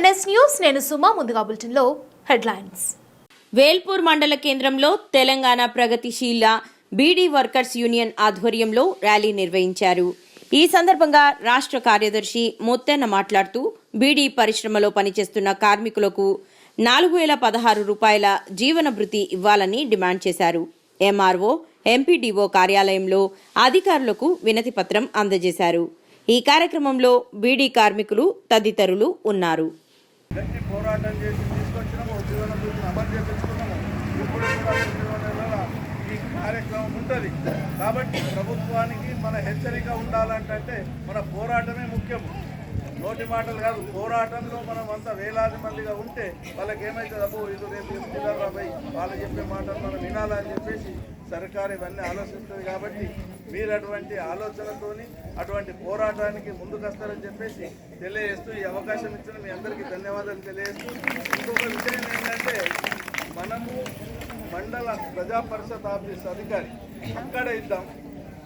MS news నేను సుమా ముందుగా బులెటిన్లో హెడ్లైన్స్. వేల్పూర్ మండల కేంద్రంలో తెలంగాణ ప్రగతిశీల బీడీ వర్కర్స్ యూనియన్ ఆధ్వర్యంలో ర్యాలీ నిర్వహించారు. ఈ సందర్భంగా రాష్ట్ర కార్యదర్శి ముత్తెన్న మాట్లాడుతూ బీడీ పరిశ్రమలో పనిచేస్తున్న కార్మికులకు నాలుగు వేల పదహారు రూపాయల జీవన భృతి ఇవ్వాలని డిమాండ్ చేశారు. ఎంఆర్ఓ ఎంపీడీఓ కార్యాలయంలో అధికారులకు వినతి పత్రం అందజేశారు. ఈ కార్యక్రమంలో బీడీ కార్మికులు తదితరులు ఉన్నారు. గట్టి పోరాటం చేసి తీసుకొచ్చినాము ఉద్యోగం గురించి అమలు చేపించుకున్నాము ఇప్పుడు కూడా ఈ కార్యక్రమం ఉంటుంది. కాబట్టి ప్రభుత్వానికి మన హెచ్చరిక ఉండాలంటే మన పోరాటమే ముఖ్యము. నోటి మాటలు కాదు పోరాటంలో మనం అంతా వేలాది మందిగా ఉంటే వాళ్ళకి ఏమైతుంది అబ్బో ఇది రేపు చెప్తున్నారు రాబోయ్ వాళ్ళు చెప్పే మాటలు మనం వినాలని చెప్పేసి సర్కారు ఇవన్నీ ఆలోచిస్తుంది కాబట్టి మీరు అటువంటి ఆలోచనతోని అటువంటి పోరాటానికి ముందుకొస్తారని చెప్పేసి తెలియజేస్తూ ఈ అవకాశం ఇచ్చిన మీ అందరికీ ధన్యవాదాలు తెలియజేస్తూ ఇంకొక విషయం ఏంటంటే మనము మండల ప్రజా పరిషత్ ఆఫీస్ అధికారి అక్కడ ఇద్దాం.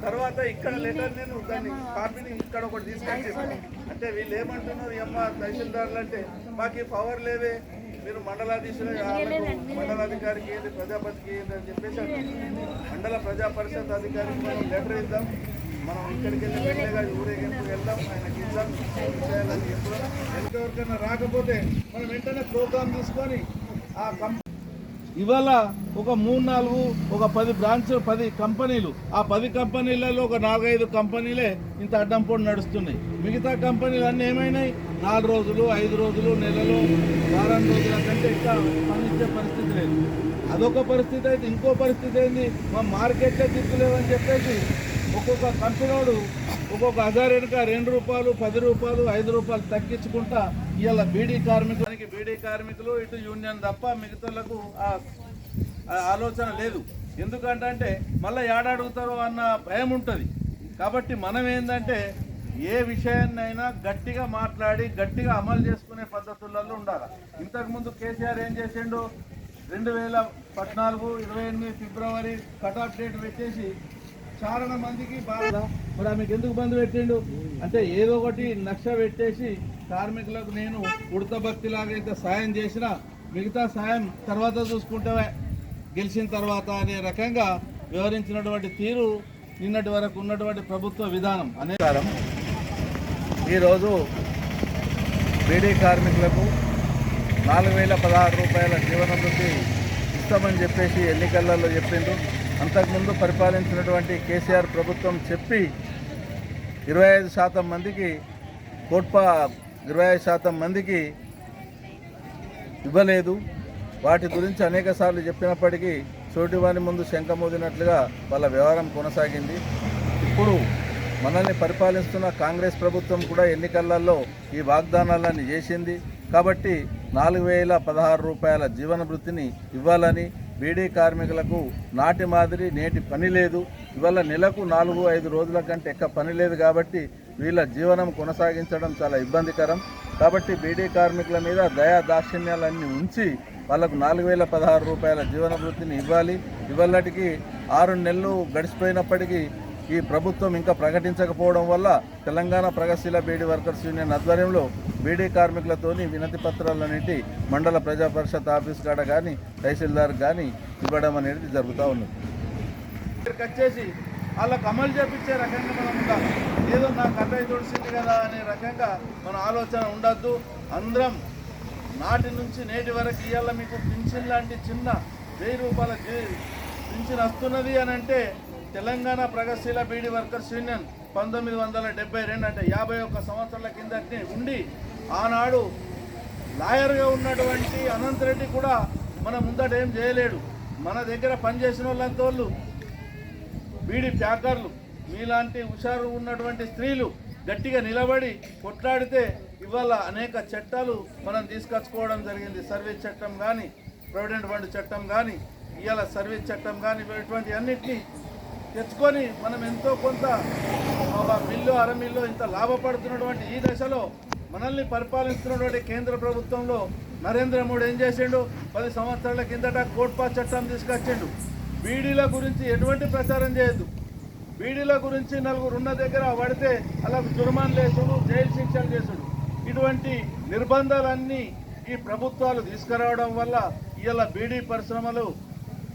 తర్వాత ఇక్కడ లెటర్ నేను దాన్ని కాపీని ఇక్కడ ఒకటి ఇవ్వాలి. అంటే వీళ్ళు ఏమంటున్నారు అమ్మ తహసీల్దార్లు అంటే మాకు ఈ పవర్ లేవే మీరు మండలాధీశులు మండలాధికారికి ఏంటి ప్రజాపతికి ఏంటి అని చెప్పేసి. మండల ప్రజా పరిషత్ అధికారికి మనం లెటర్ ఇద్దాం మనం ఇక్కడికి వెళ్ళి ఊరేగింపు వెళ్దాం ఆయనకి ఇద్దాం విషయాలని చెప్తాం ఎంతవరకైనా రాకపోతే మనం వెంటనే ప్రోగ్రామ్ తీసుకొని ఆ కంపెనీ ఇవాళ ఒక మూడు నాలుగు ఒక పది బ్రాంచ్ పది కంపెనీలు. ఆ పది కంపెనీలలో ఒక నాలుగైదు కంపెనీలే ఇంత అడ్డంపోటు నడుస్తున్నాయి. మిగతా కంపెనీలు అన్నీ ఏమైనాయి? నాలుగు రోజులు ఐదు రోజులు నెలలు వారం రోజుల కంటే ఇంకా పనిచ్చే పరిస్థితి లేదు. అదొక పరిస్థితి అయితే ఇంకో పరిస్థితి ఏంది? మా మార్కెట్లో దిక్కులేవని చెప్పేసి ఒక్కొక్క కంపెనీడు ఒక్కొక్క హజార్ వెనుక రెండు రూపాయలు పది రూపాయలు ఐదు రూపాయలు తగ్గించుకుంటా ఇవాళ బీడీ కార్మికులకి బీడీ కార్మికులు ఇటు యూనియన్ తప్ప మిగతాలకు ఆలోచన లేదు. ఎందుకంటే మళ్ళీ ఏడాడుగుతారో అన్న భయం ఉంటుంది. కాబట్టి మనం ఏంటంటే ఏ విషయాన్నైనా గట్టిగా మాట్లాడి గట్టిగా అమలు చేసుకునే పద్ధతులలో ఉండాలి. ఇంతకుముందు కేసీఆర్ ఏం చేసిండు? రెండు వేల పద్నాలుగు ఇరవై ఎనిమిది ఫిబ్రవరి కటాఫ్ డేట్ పెట్టేసి చాలా మందికి బాధ మరి ఆమెకు ఎందుకు బంద్ పెట్టిండు? అంటే ఏదో ఒకటి నక్ష పెట్టేసి కార్మికులకు నేను ఉడత భక్తిలాగా అయితే సాయం చేసిన మిగతా సాయం తర్వాత చూసుకుంటే గెలిచిన తర్వాత అనే రకంగా వివరించినటువంటి తీరు నిన్నటి వరకు ఉన్నటువంటి ప్రభుత్వ విధానం. అనే కారం ఈరోజు బీడీ కార్మికులకు నాలుగు వేల పదహారు రూపాయల జీవన ఇస్తామని చెప్పేసి ఎన్నికలలో చెప్పిండ్రు. అంతకుముందు పరిపాలించినటువంటి కేసీఆర్ ప్రభుత్వం చెప్పి ఇరవై ఐదు శాతం మందికి కోట్పా ఇరవై ఐదు శాతం మందికి ఇవ్వలేదు. వాటి గురించి అనేక సార్లు చెప్పినప్పటికీ చోటివాని ముందు శంఖమూదినట్లుగా వాళ్ళ వ్యవహారం కొనసాగింది. ఇప్పుడు మనల్ని పరిపాలిస్తున్న కాంగ్రెస్ ప్రభుత్వం కూడా ఎన్నికలలో ఈ వాగ్దానాలన్నీ చేసింది. కాబట్టి నాలుగు వేల పదహారు రూపాయల జీవన వృత్తిని ఇవ్వాలని బీడీ కార్మికులకు నాటి మాదిరి నేటి పని లేదు. ఇవాళ నెలకు నాలుగు ఐదు రోజుల కంటే ఎక్క పని లేదు కాబట్టి వీళ్ళ జీవనం కొనసాగించడం చాలా ఇబ్బందికరం. కాబట్టి బీడీ కార్మికుల మీద దయా దాక్షిణ్యాలన్నీ ఉంచి వాళ్ళకు నాలుగు వేల పదహారు రూపాయల జీవన వృత్తిని ఇవ్వాలి. ఇవాళటికి ఆరు నెలలు గడిచిపోయినప్పటికీ ఈ ప్రభుత్వం ఇంకా ప్రకటించకపోవడం వల్ల తెలంగాణ ప్రగతిశీల బీడీ వర్కర్స్ యూనియన్ ఆధ్వర్యంలో బీడీ కార్మికులతోని వినతి పత్రాలన్నిటి మండల ప్రజా పరిషత్ ఆఫీస్ కాడ కానీ తహసీల్దార్ కానీ ఇవ్వడం అనేది జరుగుతూ ఉన్నది. ఇక్కడికి వచ్చేసి వాళ్ళకు అమలు చేపించే రకంగా మనం ఉండాలి. ఏదో నాకు అన్నయ్య తుడిసింది కదా అనే రకంగా మన ఆలోచన ఉండద్దు. అందరం నాటి నుంచి నేటి వరకు ఇవాళ మీకు పింఛన్ లాంటి చిన్న వెయ్యి రూపాయల పింఛన్ వస్తున్నది అని అంటే తెలంగాణ ప్రగతిశీల బీడీ వర్కర్స్ యూనియన్ పంతొమ్మిది వందల డెబ్బై రెండు అంటే యాభై ఒక్క సంవత్సరాల కిందటి ఉండి ఆనాడు లాయర్గా ఉన్నటువంటి అనంత్ రెడ్డి కూడా మన ముందట ఏం చేయలేడు. మన దగ్గర పనిచేసిన వాళ్ళంత వాళ్ళు బీడి ప్యాకర్లు మీలాంటి హుషారు ఉన్నటువంటి స్త్రీలు గట్టిగా నిలబడి కొట్లాడితే ఇవాళ అనేక చట్టాలు మనం తీసుకొచ్చుకోవడం జరిగింది. సర్వీస్ చట్టం కానీ ప్రొవిడెంట్ ఫండ్ చట్టం కానీ ఇవాళ సర్వీస్ చట్టం కానీ ఇటువంటి అన్నిటినీ తెచ్చుకొని మనం ఎంతో కొంత ఒక మిల్లు అరమిల్లో ఇంత లాభపడుతున్నటువంటి ఈ దశలో మనల్ని పరిపాలిస్తున్నటువంటి కేంద్ర ప్రభుత్వంలో నరేంద్ర మోడీ ఏం చేసిండు? పది సంవత్సరాల కిందట కోట్పా చట్టం తీసుకొచ్చిండు. బీడీల గురించి ఎటువంటి ప్రచారం చేయొద్దు. బీడీల గురించి నలుగురు ఉన్న దగ్గర పడితే అలా జుర్మాన్ లేసుడు జైలు శిక్షలు చేసుడు. ఇటువంటి నిర్బంధాలన్నీ ఈ ప్రభుత్వాలు తీసుకురావడం వల్ల ఇలా బీడీ పరిశ్రమలు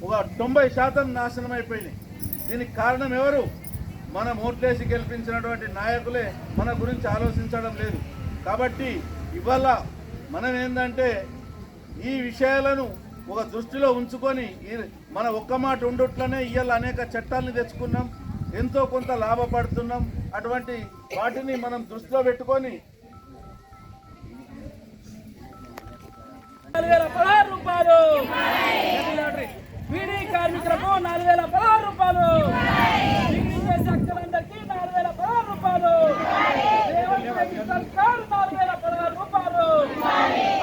ఒక తొంభై శాతం నాశనం అయిపోయినాయి దీనికి కారణం ఎవరు? మన ఓట్లేసి గెలిపించినటువంటి నాయకులే మన గురించి ఆలోచించడం లేదు. కాబట్టి ఇవాళ మనం ఏంటంటే ఈ విషయాలను ఒక దృష్టిలో ఉంచుకొని మన ఒక్క మాట ఉండుట్లనే ఇవాళ అనేక చట్టాలను తెచ్చుకున్నాం. ఎంతో కొంత లాభపడుతున్నాం. అటువంటి వాటిని మనం దృష్టిలో పెట్టుకొని రూపాయలు. బీడీ కార్మికులకు నాలుగు వేల పదహారు రూపాయలు. బీడీ చేసే అక్కలందరికీ నాలుగు వేల పదహారు రూపాయలు సర్కారు నాలుగు వేల పదహారు రూపాయలు.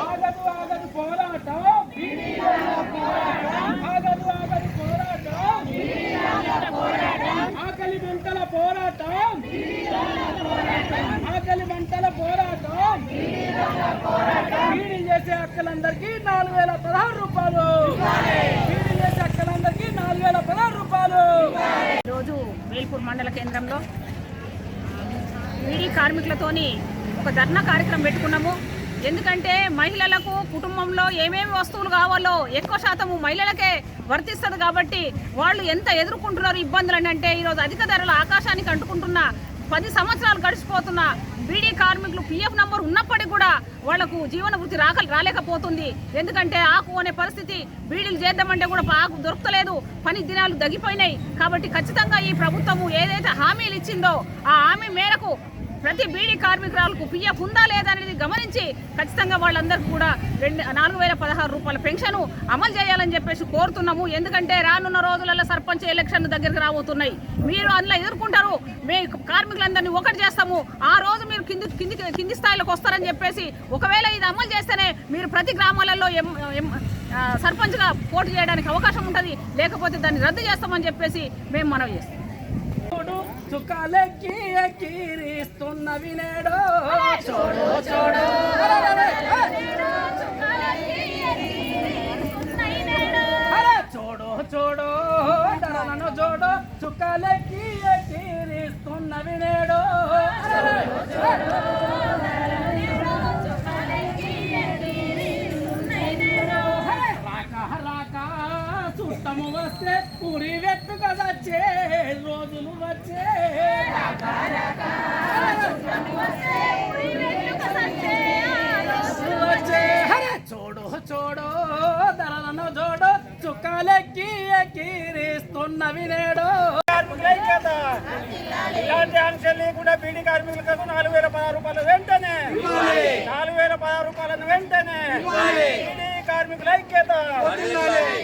ఆగదు ఆగదు పోరాటం. పోరాటం. ఆగదు ఆగదు పోరాటం. ఆకలి మంటల పోరాటం. ఆకలి మంటల పోరాటం. బీడీ చేసే అక్కలందరికీ నాలుగు వేల పదహారు రూపాయలు బీడీ చేసే అక్కలందరికీ నాలుగు వేల పదహారు రూపాయలు ఈరోజు వేల్పూర్ మండల కేంద్రంలో. బీడీ కార్మికులతోని ఒక ధర్నా కార్యక్రమం పెట్టుకున్నాము. ఎందుకంటే మహిళలకు కుటుంబంలో ఏమేమి వస్తువులు కావాలో ఎక్కువ శాతము మహిళలకే వర్తిస్తుంది కాబట్టి వాళ్ళు ఎంత ఎదుర్కొంటున్నారు ఇబ్బందులు అని అంటే ఈరోజు అధిక ధరలు ఆకాశానికి అంటుకుంటున్న పది సంవత్సరాలు గడిచిపోతున్నా బీడీ కార్మికులు పిఎఫ్ నంబర్ ఉన్నప్పటికీ కూడా వాళ్ళకు జీవన వృత్తి రాక రాలేకపోతుంది. ఎందుకంటే ఆకు అనే పరిస్థితి బీడీలు చేద్దామంటే కూడా ఆకు దొరకలేదు పని దినాలు తగ్గిపోయినాయి. కాబట్టి ఖచ్చితంగా ఈ ప్రభుత్వము ఏదైతే హామీలు ఇచ్చిందో ఆ హామీ మేరకు ప్రతి బీడీ కార్మికురాలకు పిఎఫ్ ఉందా లేదా అనేది గమనించి ఖచ్చితంగా వాళ్ళందరికీ కూడా రెండు నాలుగు వేల పదహారు రూపాయల పెన్షన్ అమలు చేయాలని చెప్పేసి కోరుతున్నాము. ఎందుకంటే రానున్న రోజులలో సర్పంచ్ ఎలక్షన్ దగ్గరికి రాబోతున్నాయి. మీరు అందులో ఎదుర్కొంటారు. మీ కార్మికులందరినీ ఒకటి చేస్తాము. ఆ రోజు మీరు కింది కింది కింది స్థాయిలోకి వస్తారని చెప్పేసి ఒకవేళ ఇది అమలు చేస్తేనే మీరు ప్రతి గ్రామాలలో ఎం ఎం సర్పంచ్గా పోటీ చేయడానికి అవకాశం ఉంటుంది. లేకపోతే దాన్ని రద్దు చేస్తామని చెప్పేసి మేము మనవి చేస్తాం. చుక్కాలెక్కి ఎక్కిరిస్తున్న వినేడో చూడు చూడు. చూడు చూడు. నన్ను చూడు. చుక్కాలెక్కి ఎక్కిరిస్తున్న వినేడో చుట్టము వస్తే ఉరి వెట్టుక వచ్చే రోజులు వచ్చే. చూడు చూడు ధరలను చూడు చుక్కాలెక్కి ఎక్కిరిస్తున్న వినేడు ఇలాంటి ఆంక్షలు లేకుండా బీడీ కార్మికులకు నాలుగు వేల పదహారు రూపాయలు వెంటనే. నాలుగు వేల పదహారు రూపాయలను వెంటనే. బీడీ కార్మికుల ఐక్యత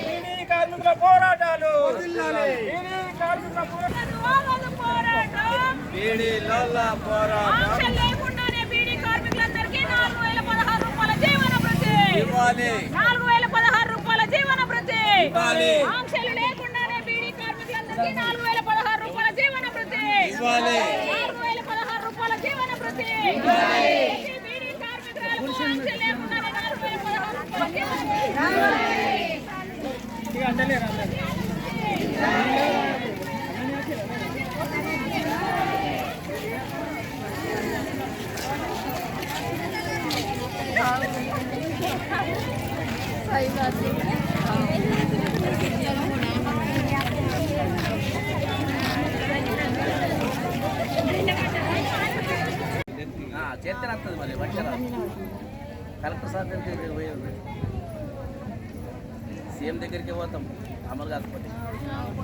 బీడీ కార్మికుల పోరాటాలు. నాలుగు వేల పదహారు రూపాయల జీవన భృతి నాలుగు వేల పదహారు రూపాయల జీవన భృతి ఆంక్షలు లేకుండానే బీడీ కార్మికులందరికీ నాలుగు వేల పదహారు రూపాయల జీవన భృతి నాలుగు వేల పదహారు రూపాయల జీవన భృతి ప్రతి वही सीएम देकर के हुआ तम अमल गाजपति